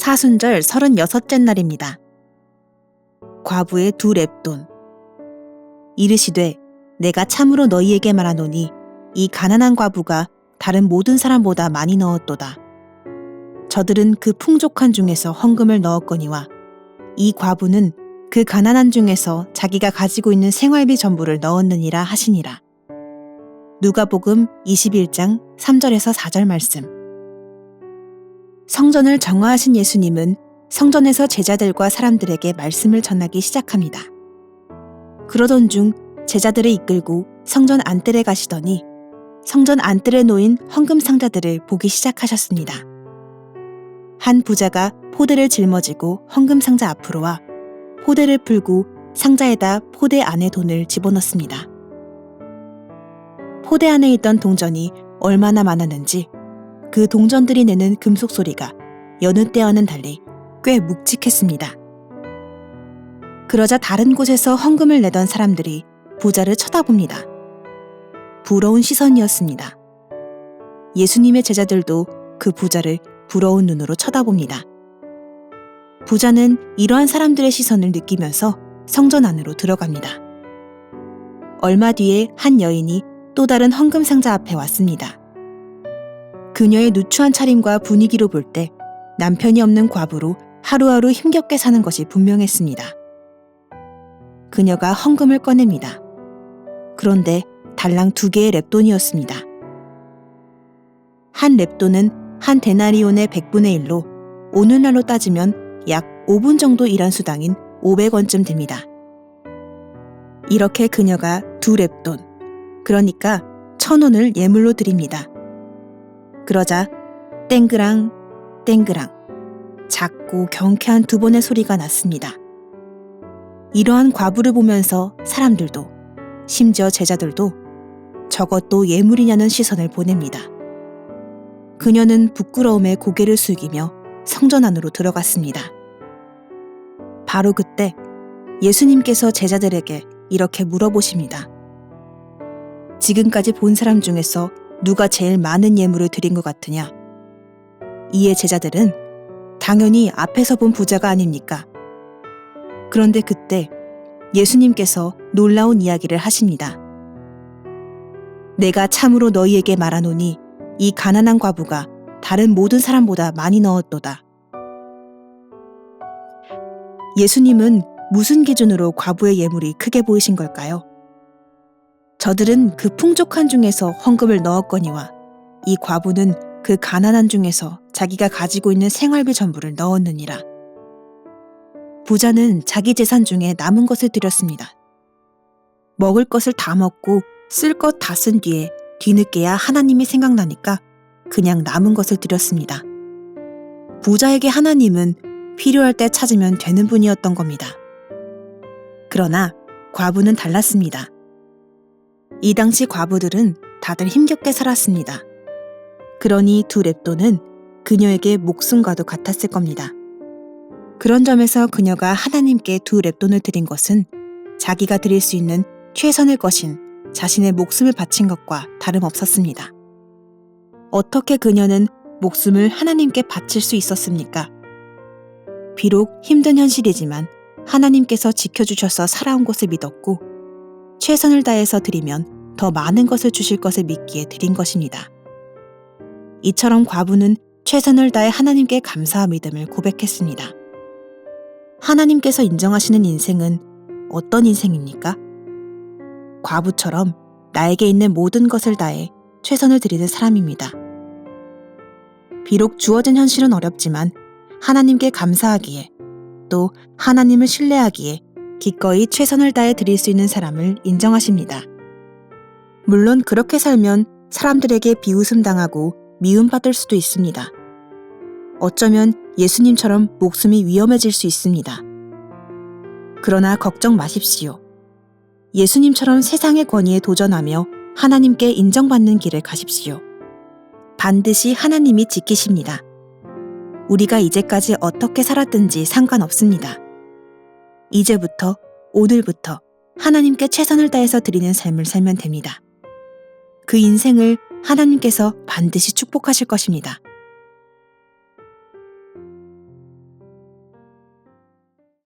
사순절 36째 날입니다. 과부의 두 랩돈. 이르시되 내가 참으로 너희에게 말하노니 이 가난한 과부가 다른 모든 사람보다 많이 넣었도다. 저들은 그 풍족한 중에서 헌금을 넣었거니와 이 과부는 그 가난한 중에서 자기가 가지고 있는 생활비 전부를 넣었느니라 하시니라. 누가복음 21장 3절에서 4절 말씀. 성전을 정화하신 예수님은 성전에서 제자들과 사람들에게 말씀을 전하기 시작합니다. 그러던 중 제자들을 이끌고 성전 안뜰에 가시더니 성전 안뜰에 놓인 헌금 상자들을 보기 시작하셨습니다. 한 부자가 포대를 짊어지고 헌금 상자 앞으로 와 포대를 풀고 상자에다 포대 안에 돈을 집어넣습니다. 포대 안에 있던 동전이 얼마나 많았는지 그 동전들이 내는 금속 소리가 여느 때와는 달리 꽤 묵직했습니다. 그러자 다른 곳에서 헌금을 내던 사람들이 부자를 쳐다봅니다. 부러운 시선이었습니다. 예수님의 제자들도 그 부자를 부러운 눈으로 쳐다봅니다. 부자는 이러한 사람들의 시선을 느끼면서 성전 안으로 들어갑니다. 얼마 뒤에 한 여인이 또 다른 헌금 상자 앞에 왔습니다. 그녀의 누추한 차림과 분위기로 볼 때 남편이 없는 과부로 하루하루 힘겹게 사는 것이 분명했습니다. 그녀가 헌금을 꺼냅니다. 그런데 달랑 두 개의 랩돈이었습니다. 한 랩돈은 한 데나리온의 100분의 1로 오늘날로 따지면 약 5분 정도 일한 수당인 500원쯤 됩니다. 이렇게 그녀가 두 랩돈, 그러니까 천 원을 예물로 드립니다. 그러자 땡그랑 땡그랑 작고 경쾌한 두 번의 소리가 났습니다. 이러한 과부를 보면서 사람들도 심지어 제자들도 저것도 예물이냐는 시선을 보냅니다. 그녀는 부끄러움에 고개를 숙이며 성전 안으로 들어갔습니다. 바로 그때 예수님께서 제자들에게 이렇게 물어보십니다. 지금까지 본 사람 중에서 누가 제일 많은 예물을 드린 것 같으냐? 이에 제자들은 당연히 앞에서 본 부자가 아닙니까? 그런데 그때 예수님께서 놀라운 이야기를 하십니다. 내가 참으로 너희에게 말하노니 이 가난한 과부가 다른 모든 사람보다 많이 넣었도다. 예수님은 무슨 기준으로 과부의 예물이 크게 보이신 걸까요? 저들은 그 풍족한 중에서 헌금을 넣었거니와 이 과부는 그 가난한 중에서 자기가 가지고 있는 생활비 전부를 넣었느니라. 부자는 자기 재산 중에 남은 것을 드렸습니다. 먹을 것을 다 먹고 쓸 것 다 쓴 뒤에 뒤늦게야 하나님이 생각나니까 그냥 남은 것을 드렸습니다. 부자에게 하나님은 필요할 때 찾으면 되는 분이었던 겁니다. 그러나 과부는 달랐습니다. 이 당시 과부들은 다들 힘겹게 살았습니다. 그러니 두 랩돈은 그녀에게 목숨과도 같았을 겁니다. 그런 점에서 그녀가 하나님께 두 랩돈을 드린 것은 자기가 드릴 수 있는 최선의 것인 자신의 목숨을 바친 것과 다름없었습니다. 어떻게 그녀는 목숨을 하나님께 바칠 수 있었습니까? 비록 힘든 현실이지만 하나님께서 지켜주셔서 살아온 것을 믿었고 최선을 다해서 드리면 더 많은 것을 주실 것을 믿기에 드린 것입니다. 이처럼 과부는 최선을 다해 하나님께 감사와 믿음을 고백했습니다. 하나님께서 인정하시는 인생은 어떤 인생입니까? 과부처럼 나에게 있는 모든 것을 다해 최선을 드리는 사람입니다. 비록 주어진 현실은 어렵지만 하나님께 감사하기에 또 하나님을 신뢰하기에 기꺼이 최선을 다해 드릴 수 있는 사람을 인정하십니다. 물론 그렇게 살면 사람들에게 비웃음 당하고 미움받을 수도 있습니다. 어쩌면 예수님처럼 목숨이 위험해질 수 있습니다. 그러나 걱정 마십시오. 예수님처럼 세상의 권위에 도전하며 하나님께 인정받는 길을 가십시오. 반드시 하나님이 지키십니다. 우리가 이제까지 어떻게 살았든지 상관없습니다. 이제부터, 오늘부터 하나님께 최선을 다해서 드리는 삶을 살면 됩니다. 그 인생을 하나님께서 반드시 축복하실 것입니다.